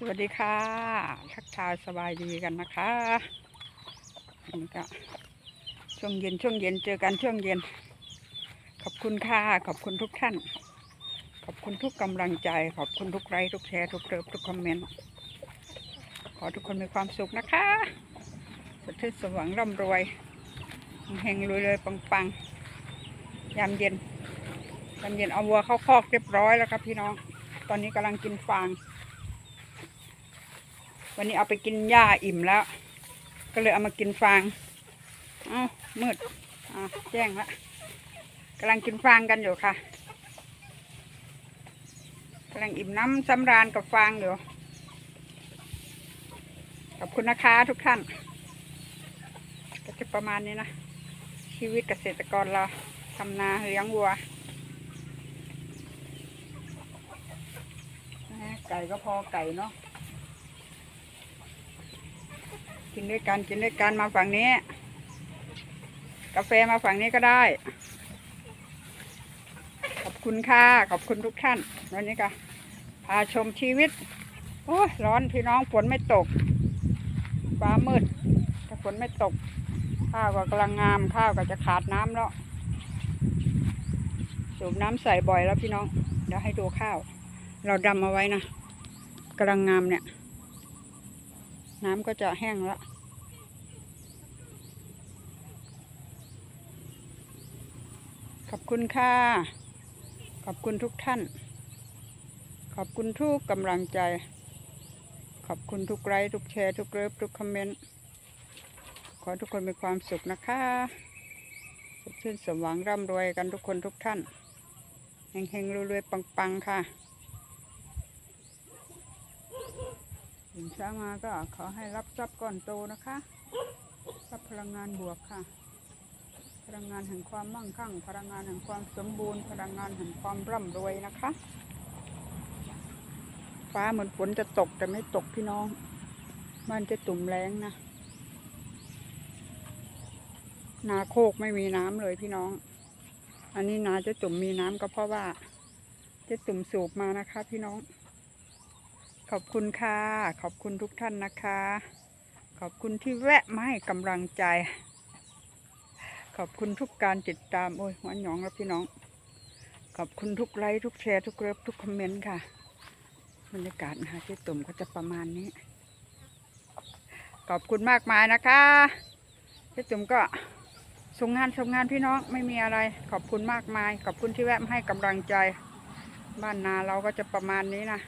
สวัสดีค่ะทักทายสบายดีกันนะคะนนี้ก็ช่วงเย็นช่วงเย็นเจอกันช่วงเย็น ขอบคุณค่ะ ขอบคุณทุกท่าน ขอบคุณทุกกำลังใจ ขอบคุณทุกไลค์ทุกแชร์ทุกเลิฟทุกคอมเมนต์ขอทุกคนมีความสุขนะคะสดชื่นสว่างร่ำรวยเฮงรวยเลยปังๆยามเย็นยามเย็นเอาวัวเข้าคอกเรียบร้อยแล้วครับพี่น้อง ตอนนี้กำลังกินฟาง วันนี้เอาไปกินหญ้าอิ่มแล้ว ก็เลยเอามากินฟางเอ้ามืดอ่าแจ้งละกำลังกินฟางกันอยู่ค่ะกำลังอิ่มน้ำสำราญกับฟางอยู่ขอบคุณนะคะทุกท่าน ก็จะประมาณนี้นะ ชีวิตเกษตรกรเราทำนาเลี้ยงวัวไก่ก็พอไก่เนาะ กินด้วยกันกินด้วยกันมาฝั่งนี้ กาแฟมาฝั่งนี้ก็ได้ ขอบคุณค่ะขอบคุณทุกท่าน วันนี้ก็พาชมชีวิตโอ้ร้อนพี่น้องฝนไม่ตกฟ้ามืดถ้าฝนไม่ตก ข้าวก็กำลังงามข้าวก็จะขาดน้ำแล้วสูบน้ำใส่บ่อยแล้วพี่น้องเดี๋ยวให้ดูข้าว เราดำเอาไว้นะกำลังงามเนี่ย น้ำก็จะแห้งแล้วขอบคุณค่ะ ขอบคุณทุกท่าน ขอบคุณทุกกำลังใจ ขอบคุณทุกไลค์ทุกแชร์ ทุกเลิฟทุกคอมเมนต์ ขอทุกคนมีความสุขนะคะสดชื่นสมหวังร่ำรวยกันทุกคนทุกท่าน เฮงๆรวยๆปังๆ ค่ะ ตื่น เช้ามาก็ขอให้รับทรัพย์ก้อนโตนะคะรับพลังงานบวกค่ะ พลังงานแห่งความมั่งคั่ง พลังงานแห่งความสมบูรณ์ พลังงานแห่งความร่ำรวยนะคะ ฟ้าเหมือนฝนจะตกแต่ไม่ตกพี่น้องมันจะตุ่มแรงนะ นาโคกไม่มีน้ำเลยพี่น้อง อันนี้นาเจะตุ่มมีน้ำก็เพราะว่าเจะตุ่มสูบมานะคะพี่น้อง ขอบคุณค่ะ ขอบคุณทุกท่านนะคะ ขอบคุณที่แวะมาให้กำลังใจ ขอบคุณทุกการติดตามโอ้ยหัวหยองแล้วพี่น้อง ขอบคุณทุกไลค์ทุกแชร์ทุกเลิฟทุกคอมเมนต์ค่ะบรรยากาศนะคะที่ตุ่มก็จะประมาณนี้ ขอบคุณมากมายนะคะที่ตุ่มก็ส่งงานส่งงานพี่น้องไม่มีอะไร ขอบคุณมากมาย ขอบคุณที่แวะมาให้กำลังใจ บ้านนาเราก็จะประมาณนี้นะ